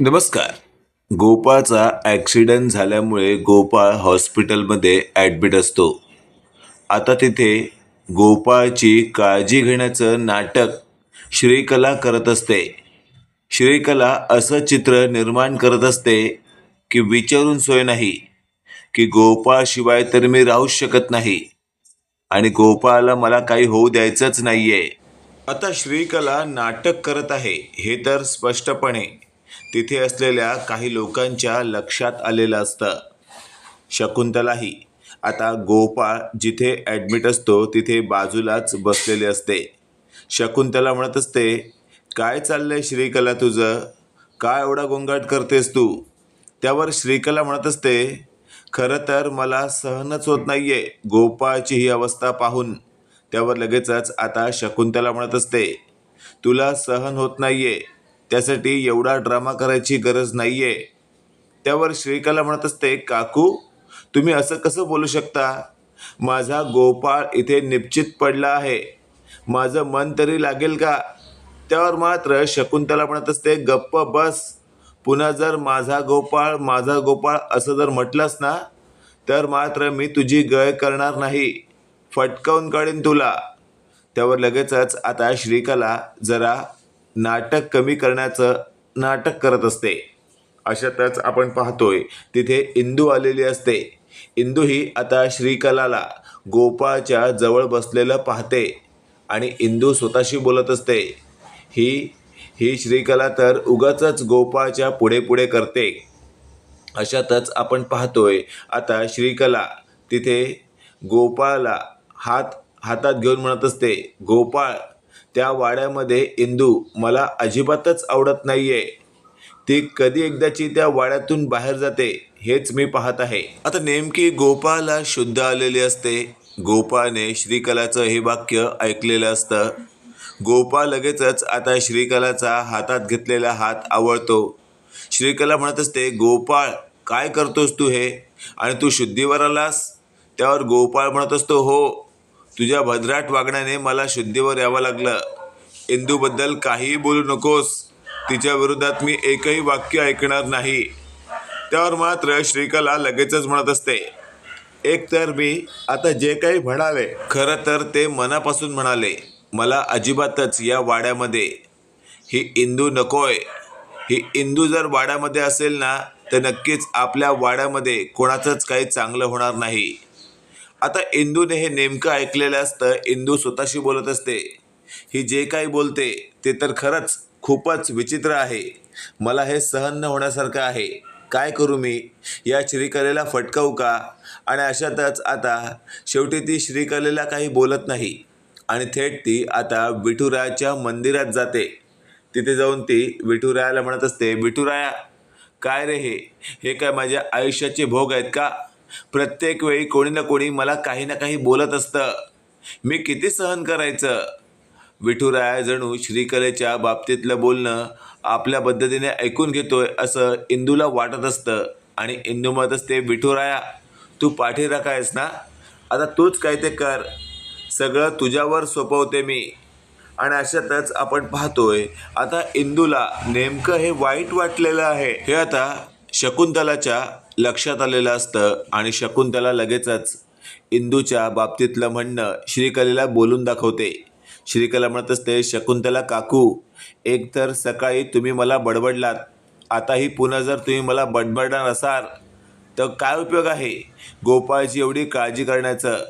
नमस्कार. गोपाळचा ॲक्सिडंट झाल्यामुळे गोपाळ हॉस्पिटलमध्ये ॲडमिट असतो. आता तिथे गोपाळची काळजी घेण्याचं नाटक श्रीकला करत असते. श्रीकला असं चित्र निर्माण करत असते की विचारून सोय नाही की गोपाळशिवाय तर मी राहूच शकत नाही आणि गोपाळला मला काही होऊ द्यायचंच नाही आहे आता श्रीकला नाटक करत आहे हे तर स्पष्टपणे. तिथे असलेल्या काही लोकांच्या लक्षात आलेलं असतं. शकुंतलाही. आता गोपाळ जिथे ॲडमिट असतो तिथे बाजूलाच बसलेले असते. शकुंतला म्हणत असते काय चाललंय श्रीकला तुझं? काय एवढा गोंगाट करतेस तू? त्यावर श्रीकला म्हणत असते खरं तर मला सहनच होत नाही आहे गोपाळची ही अवस्था पाहून. त्यावर लगेचच आता शकुंतला म्हणत असते तुला सहन होत नाही आहे त्यासाठी एवढा ड्रामा करायची गरज नाही आहे त्यावर श्रीकला म्हणत असते काकू तुम्ही असं कसं बोलू शकता? माझा गोपाळ इथे निश्चित पडला आहे. माझं मन तरी लागेल का? त्यावर मात्र शकुंतला म्हणत असते गप्प बस. पुन्हा जर माझा गोपाळ माझा गोपाळ असं जर म्हटलंस ना तर मात्र मी तुझी गय करणार नाही. फटकावून काढीन तुला. त्यावर लगेचच आता श्रीकला जरा नाटक कमी करण्याचं नाटक करत असते. अशातच आपण पाहतोय तिथे इंदू आलेली असते. इंदू ही आता श्रीकलाला गोपाळच्या जवळ बसलेलं पाहते आणि इंदू स्वतःशी बोलत असते. ही ही श्रीकला तर उगाच गोपाळच्या पुढे पुढे करते. अशातच आपण पाहतोय आता श्रीकला तिथे गोपाळला हात हातात घेऊन म्हणत असते गोपाळ त्या वाड्यामध्ये इंदू मला अजिबातच आवडत नाही आहे ती कधी एकदाची त्या वाड्यातून बाहेर जाते हेच मी पाहत आहे. आता नेमकी गोपाला शुद्ध आलेली असते. गोपाने श्रीकलाचं हे वाक्य ऐकलेलं असतं. गोपाळ लगेचच आता श्रीकलाचा हातात घेतलेला हात आवळतो. श्रीकला म्हणत असते गोपाळ काय करतोस तू हे? आणि तू शुद्धीवर आलास? त्यावर गोपाळ म्हणत असतो हो तुझ्या भद्राट वागण्याने मला शुद्धीवर यावं लागलं. इंदूबद्दल काहीही बोलू नकोस. तिच्या विरोधात मी एकही वाक्य ऐकणार नाही. त्यावर मात्र श्रीकला लगेचच म्हणत असते एक तर मी आता जे काही म्हणाले खरं तर ते मनापासून म्हणाले. मला अजिबातच या वाड्यामध्ये ही इंदू नकोय. ही इंदू जर वाड्यामध्ये असेल ना तर नक्कीच आपल्या वाड्यामध्ये कोणाचंच काही चांगलं होणार नाही. आता इंदूने हे नेमकं ऐकलेलं असतं इंदू स्वतःशी बोलत असते. ही जे काही बोलते ते तर खरंच खूपच विचित्र आहे. मला हे सहन न होण्यासारखं आहे. काय करू मी? या श्रीकलेला फटकावू का? आणि अशातच आता शेवटी ती श्रीकलेला काही बोलत नाही. आणि थेट ती आता विठुरायाच्या मंदिरात जाते. तिथे जाऊन ती विठुरायाला म्हणत असते विठुराया काय रे हे? हे काय माझ्या आयुष्याचे भोग आहेत का? प्रत्येक वेळी कोणी ना कोणी मला काही ना काही बोलत असतं. मी किती सहन करायचं? विठुराया जणू श्रीकलेच्या बाबतीतलं बोलणं आपल्या पद्धतीने ऐकून घेतोय असं इंदूला वाटत असतं. आणि इंदू म्हणत असते विठुराया तू पाठी राखायस ना? आता तूच काय ते कर. सगळं तुझ्यावर सोपवते मी. आणि अशातच आपण पाहतोय आता इंदूला नेमकं हे वाईट वाटलेलं आहे. हे आता शकुंतलाच्या लक्षात आलेलं असतं आणि शकुंतला लगेचच इंदूच्या बाबतीतलं म्हणणं श्रीकलेला बोलून दाखवते. श्रीकला म्हणत असते शकुंतला काकू एकतर सकाळी तुम्ही मला बडबडलात. आताही पुन्हा जर तुम्ही मला बडबडणार असाल तर काय उपयोग आहे? गोपाळची एवढी काळजी करण्याचं.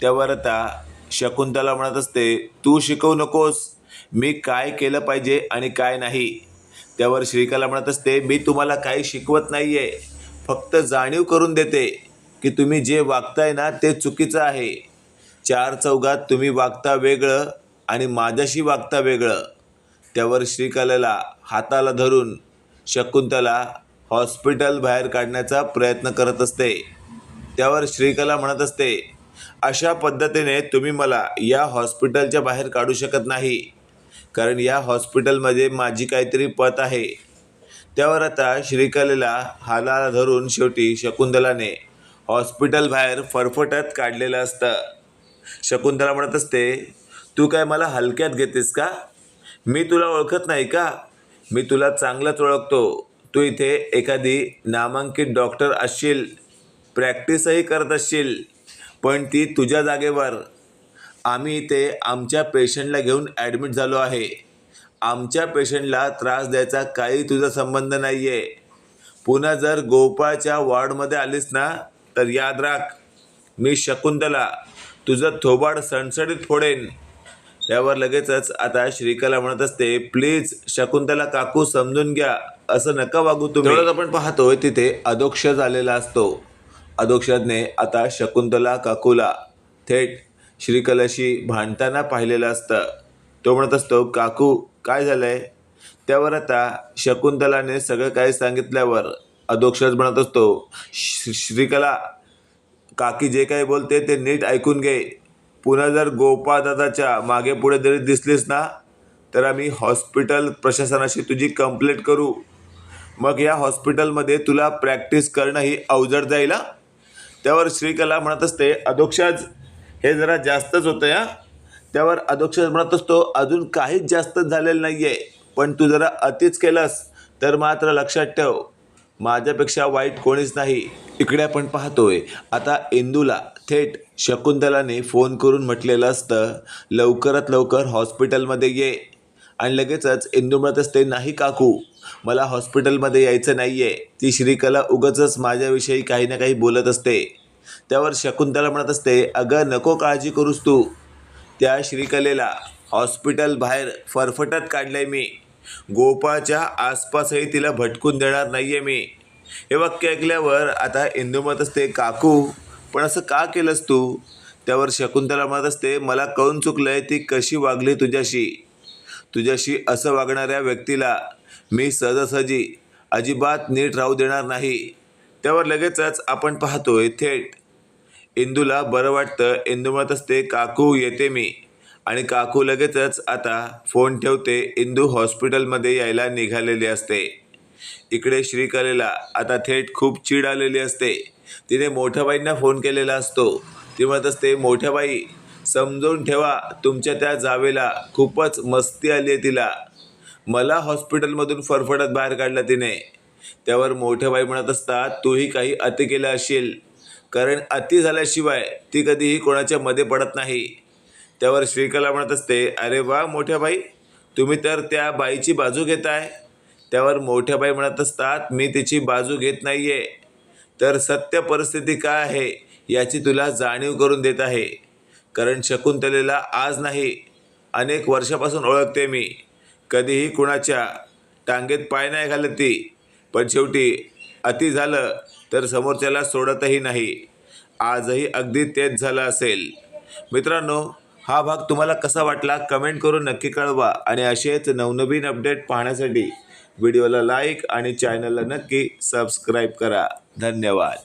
त्यावर आता शकुंतला म्हणत असते तू शिकवू नकोस. मी काय केलं पाहिजे आणि काय नाही. त्यावर श्रीकला म्हणत असते मी तुम्हाला काही शिकवत नाही आहे फक्त जाणीव करून देते की तुम्ही जे वागताय ना ते चुकीचं आहे. चार चौघात तुम्ही वागता वेगळं आणि माझ्याशी वागता वेगळं. त्यावर श्रीकलेला हाताला धरून शकुंतला हॉस्पिटल बाहेर काढण्याचा प्रयत्न करत असते. त्यावर श्रीकला म्हणत असते अशा पद्धतीने तुम्ही मला या हॉस्पिटलच्या बाहेर काढू शकत नाही. कारण या हॉस्पिटलमध्ये माझी काहीतरी पत आहे. त्यावर आता श्रीकलेला हाताला धरून शेवटी शकुंतलाने हॉस्पिटलबाहेर फरफटत काढलेलं असतं. शकुंतला म्हणत असते तू काय मला हलक्यात घेतेस का? मी तुला ओळखत नाही का? मी तुला चांगलंच ओळखतो. तू इथे एखादी नामांकित डॉक्टर असशील प्रॅक्टिसही करत असशील पण ती तुझ्या जागेवर. आम्ही इथे आमच्या पेशंटला घेऊन ॲडमिट झालो आहे. आमच्या पेशंटला त्रास द्यायचा काही तुझा संबंध नाही आहे पुन्हा जर गोपाळच्या वॉर्डमध्ये आलीस ना तर याद राख मी शकुंतला तुझं थोबाड सणसणीत फोडेन. त्यावर लगेचच आता श्रीकला म्हणत असते प्लीज शकुंतला काकू समजून घ्या असं नका वागू तुम्ही. आपण पाहतोय तिथे अधोक्ष आलेला असतो. अधोक्षजने आता शकुंतला काकूला थेट श्रीकलाशी भांडताना पाहिलेलं असतं. तो म्हणत असतो काकू काय झालंय? त्यावर आता शकुंतलाने सगळं काही सांगितल्यावर अधोक्षरच म्हणत असतो श्रीकला काकी जे काही बोलते ते नीट ऐकून घे. पुन्हा जर गोपाळदादाच्या मागे पुढे जरी दिसलीस ना तर आम्ही हॉस्पिटल प्रशासनाशी तुझी कंप्लेंट करू. मग या हॉस्पिटलमध्ये तुला प्रॅक्टिस करणं ही अवजड जाईल त्यावर श्रीकला म्हणत असते अधोक्षज हे जरा जास्तच होतं या त्यावर अधोक्षज म्हणत असतो अजून काहीच जास्तच झालेलं नाही आहे पण तू जरा अतिच केलंस तर मात्र लक्षात ठेव. माझ्यापेक्षा वाईट कोणीच नाही. इकडे आपण पाहतोय आता इंदूला थेट शकुंतलाने फोन करून म्हटलेलं असतं लवकरात लवकर हॉस्पिटलमध्ये ये. आणि लगेचच इंदू म्हणत असते नाही काकू मला हॉस्पिटलमध्ये यायचं नाही आहे ती श्रीकला उगच माझ्याविषयी काही ना काही बोलत असते. त्यावर शकुंतला म्हणत असते अगं नको काळजी करूस तू. त्या श्रीकलेला हॉस्पिटल बाहेर फरफटत काढलंय मी. गोपाळच्या आसपासही तिला भटकून देणार नाही आहे मी. हे वाक्य ऐकल्यावर आता इंदू म्हणत असते काकू पण असं का केलंस तू? त्यावर शकुंतला म्हणत असते मला कळून चुकलंय ती कशी वागली तुझ्याशी? तुझ्याशी असं वागणाऱ्या व्यक्तीला मी सहजासहजी अजिबात नीट राहू देणार नाही. त्यावर लगेचच आपण पाहतोय थेट इंदूला बरं वाटतं. इंदू म्हणत असते काकू येते मी. आणि काकू लगेचच आता फोन ठेवते इंदू हॉस्पिटलमध्ये यायला निघालेली असते. इकडे श्रीकलेला आता थेट खूप चीड आलेली असते. तिने मोठ्याबाईंना फोन केलेला असतो. ती म्हणत असते मोठ्याबाई समजून ठेवा तुमच्या त्या जावेला खूपच मस्ती आली आहे तिला. मला हॉस्पिटलमधून फरफडत बाहेर काढलं तिने. त्यावर मोठ्या बाई म्हणत असतात तूही काही अति केलं असशील कारण अति झाल्याशिवाय ती कधीही कोणाच्या मध्ये पडत नाही. त्यावर श्रीकला म्हणत असते अरे वा मोठ्या बाई तुम्ही तर त्या बाईची बाजू घेताय. त्यावर मोठ्या बाई म्हणत असतात मी तिची बाजू घेत नाही आहे तर सत्य परिस्थिती काय आहे याची तुला जाणीव करून देत आहे. कारण शकुंतलेला आज नाही अनेक वर्षापासून ओळखते मी. कधीही कुणाच्या टांगेत पाय नाही घालत ती पण शेवटी अति झालं तर समोरच्याला सोडतही नाही. आजही अगदी तेच झालं असेल. मित्रांनो हा भाग तुम्हाला कसा वाटला कमेंट करून नक्की कळवा आणि असेच नवनवीन अपडेट पाहण्यासाठी व्हिडिओला लाईक आणि चॅनलला नक्की सबस्क्राईब करा. धन्यवाद.